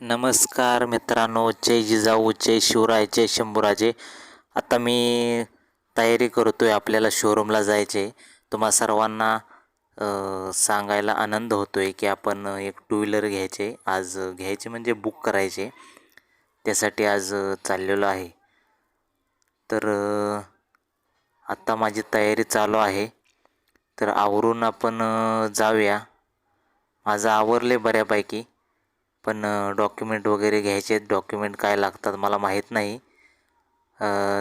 नमस्कार मित्रांनो जय जिजाऊ जय शिवराय जय शंभूराजे. आता मी तयारी करतो आहे आपल्याला शोरूमला जायचे. तुम्हा सर्वांना सांगायला आनंद होतो आहे की आपण एक टू व्हीलर घ्यायचे. आज घ्यायचे म्हणजे बुक करायचे. त्यासाठी आज चाललेलो आहे. तर आत्ता माझी तयारी चालू आहे. तर आवरून आपण जाऊया. माझं आवरले बऱ्यापैकी. पण डॉक्युमेंट वगैरे घ्यायचे आहेत. डॉक्युमेंट काय लागतात मला माहीत नाही.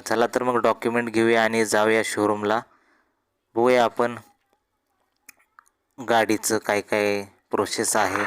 चला तर मग डॉक्युमेंट घेऊया आणि जाऊया शोरूमला बघूया आपण गाडीचं काय काय प्रोसेस आहे.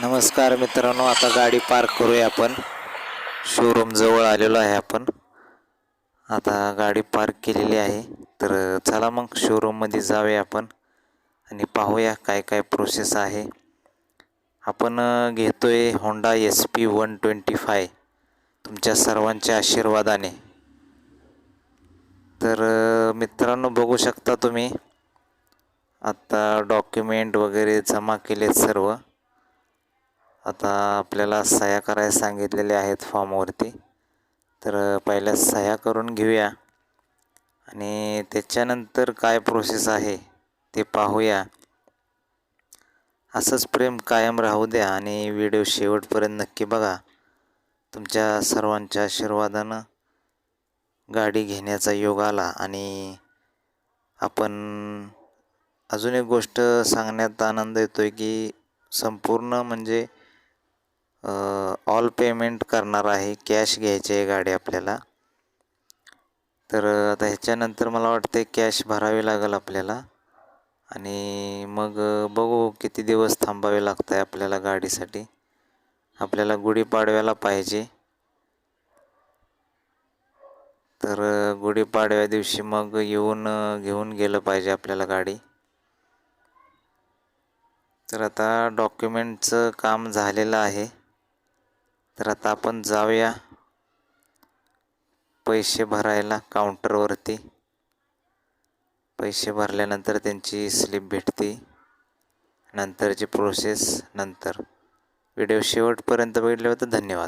नमस्कार मित्रांनो आता गाडी पार्क करूया आपण. शोरूम जवळ आलेलो आहे आपण. आता गाडी पार्क केलेली आहे. तर चला मग शोरूममध्ये जाऊया आपण आणि पाहूया काय काय प्रोसेस आहे. आपण घेतो घेतोय Honda S P one twenty five तुमच्या सर्वांच्या आशीर्वादाने. तर मित्रांनो बघू शकता तुम्ही. आता डॉक्युमेंट वगैरे जमा केलेत सर्व. आता आपल्याला सह्या करायला सांगितलेले आहेत फॉर्मवरती. तर पहिल्या सह्या करून घेऊया. आणि त्याच्यानंतर काय प्रोसेस आहे ते पाहूया. असंच प्रेम कायम राहू द्या आणि व्हिडिओ शेवटपर्यंत नक्की बघा. तुमच्या सर्वांच्या आशीर्वादानं गाडी घेण्याचा योग आला आणि आपण अजून एक गोष्ट सांगण्यात आनंद येतो आहे की संपूर्ण म्हणजे ऑल पेमेंट करणार आहे कॅश घ्यायची आहे गाडी आपल्याला. तर आता ह्याच्यानंतर मला वाटते कॅश भरावी लागेल आपल्याला. आणि मग बघू किती दिवस थांबावे लागत आहे आपल्याला गाडीसाठी. आपल्याला गुढीपाडव्याला पाहिजे. तर गुढीपाडव्या दिवशी मग येऊन घेऊन गेलं पाहिजे आपल्याला गाडी. तर आता डॉक्युमेंटचं काम झालेलं आहे. तर आता आपण जाऊया पैसे भरायला काउंटरवरती. पैसे भरल्यानंतर त्यांची स्लिप भेटते. नंतरची प्रोसेस नंतर. व्हिडिओ शेवटपर्यंत बघितल्याबद्दल धन्यवाद.